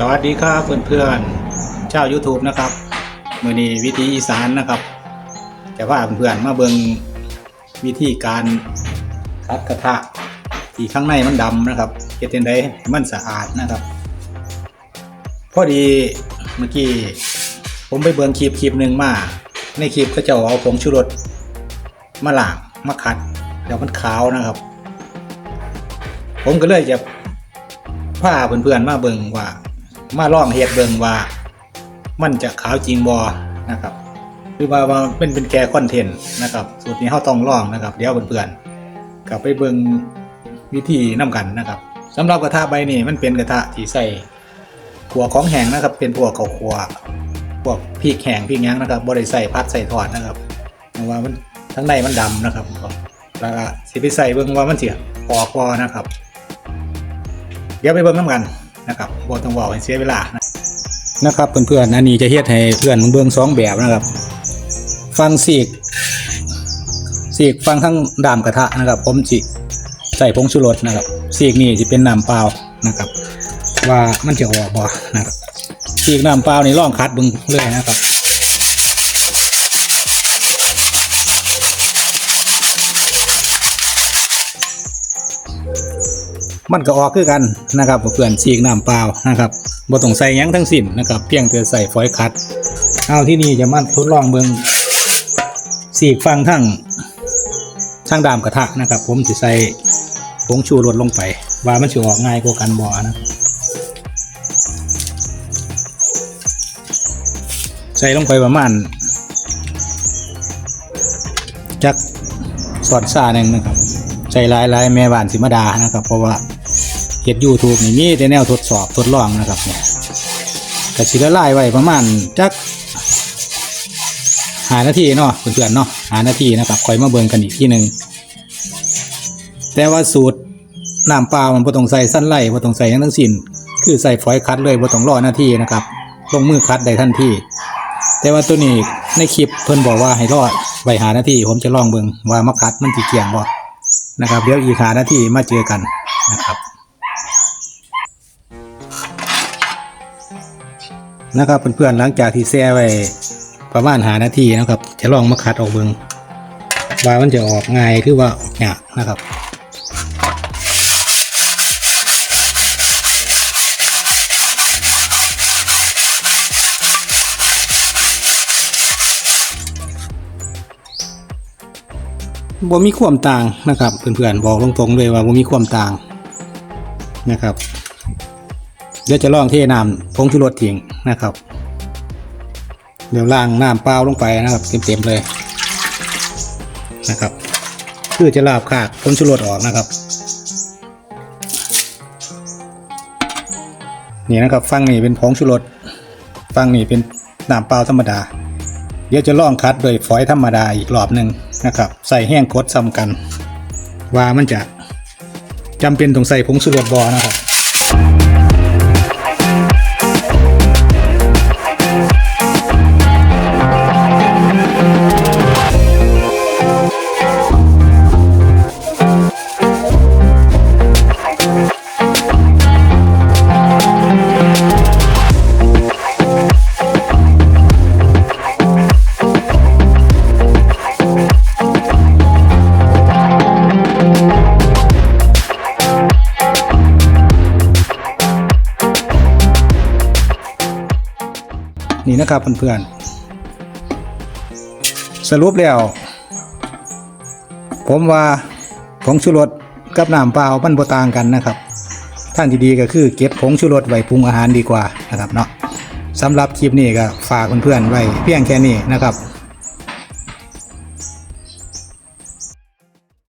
สวัสดีครับเพื่อนๆชา YouTube นะครับมือนี้วิธีอีสานนะครับจะพาเพื่อนๆมาเบิงวิธีการคัดกระทะที่ข้างในมันดำนะครับเก็ดเทนไดให้มันสะอาดนะครับ พอดีเมื่อกี้ผมไปเบิงคลิปคลิปหนึ่งมาในคลิปก็จะเอาผงชูรสมาล้างมาขัดเดี๋ยวมันขาวนะครับ ผมก็เลยจะพาเพื่อนๆมาเบิงว่า มาลองเฮ็ดเบิงว่า มันจะขาวจริงบอนะครับหรือว่าว่าเป็นเป็นแก่คอนเทนต์นะครับสูตรนี้เราต้องลองนะครับ เดี๋ยวเพื่อนๆกลับไปเบิงวิธีนํกันนะครับสำหรับกระทะใบนี้มันเป็นกระทะที่ใส่ขัวของแห้งนะครับ เป็นพวกข้าวขัวพวกพริกแห้งพริกยังนะครับบ่ได้ใส่พัดใส่ทอดนะครับเพราะว่ามันทั้งในมันดำนะครับแล้วก็สิไปใส่เบิ่งว่ามันสิออกบ่นะครับ เดี๋ยวไปเบิ่งน้ำกัน นะครับบ่ต้องบอกให้เสียเวลานะนะครับเพื่อนๆอันนี้จะเฮ็ดให้เพื่อนเบิ่งสองแบบนะครับ ฟังสีกสีกฟังทั้งดามกระทะนะครับผมสิใส่ผงชูรสนะครับสีกนี่จะเป็นน้ำเปล่านะครับ ว่ามันจะออกบ่นะครับสีกน้ำเปล่านี่ลองคัดเบิ่งเลยนะครับ มันก็ออกคือกันนะครับเพื่อนสีกน้ำเปล่านะครับบ่ต้องใส่ยังทั้งสิ้นนะครับ เพียงแต่ใส่ฝอยคัด เอาที่นี่จะมาทดลองเบิ่งสีกฟังทั้งทั้งดามกระทะนะครับ ผมจะใส่ผงชูรสลงไป ว่ามันจะออกง่ายกว่ากันบ่นะใส่ลงไปประมาณจักสอดซ่าหนึ่งนะครับใส่หลายลายแม่บ้านสิมาดานะครับ เพราะว่า เฮ็ดยูทูบนี่มีแต่แนวทดสอบทดลองนะครับเนี่ยก็สิละลายไว้ประมาณจักหานาทีเนาะเพื่อนๆเนาะหานาทีนะครับคอยมาเบิ่งกันอีกที่หนึ่งแต่ว่าสูตรน้ำเปล่ามันบ่ต้องใส่สั้นไล่บ่ต้องใส่ยังทั้งสิ้นคือใส่ฝอยคัดเลยบ่ต้องรอหน้าที่นะครับลงมือคัดได้ทันทีแต่ว่าตัวนี้ในคลิปเพิ่นบอกว่าให้รอไว้หาหน้าที่ผมจะลองเบิ่งว่ามาคัดมันสิเกี่ยงบ่นะครับเดี๋ยวอีกหานาที่มาเจอกันนะครับ นะครับเพื่อนๆหลังจากที่แช่ไว้ประมาณหานาทีนะครับ จะลองมาคัดออกเบิงว่ามันจะออกง่ายคือว่าออกยากนะครับบ่มีความต่างนะครับเพื่อนๆบอกตรงๆเลยว่าบ่มีความต่างนะครับ เดี๋ยวจะลองเทน้ำผงชูรสทิ้งนะครับ เดี๋ยวล้างน้ำเปล่าลงไปนะครับเต็มๆเลยนะครับเพื่อจะลาบคากผงชูรสออกนะครับ นี่นะครับฟังนี่เป็นผงชูรสฟังนี่เป็นน้ำเปล่าธรรมดา เดี๋ยวจะลองคัดโดยฝอยธรรมดาอีกรอบหนึ่งนะครับ ใส่แห้งกดซ้ำกัน ว่ามันจะจำเป็นต้องใส่ผงชูรสบอนะครับ นี่นะครับเพื่อนๆสรุปแล้วผมว่าผงชูรสกับน้ำเปล่ามันบ่ต่างกันนะครับท่านที่ดีก็คือเก็บผงชูรสไว้ปรุงอาหารดีกว่านะครับเนาะสำหรับคลิปนี้ก็ฝากเพื่อนๆไว้เพียงแค่นี้นะครับ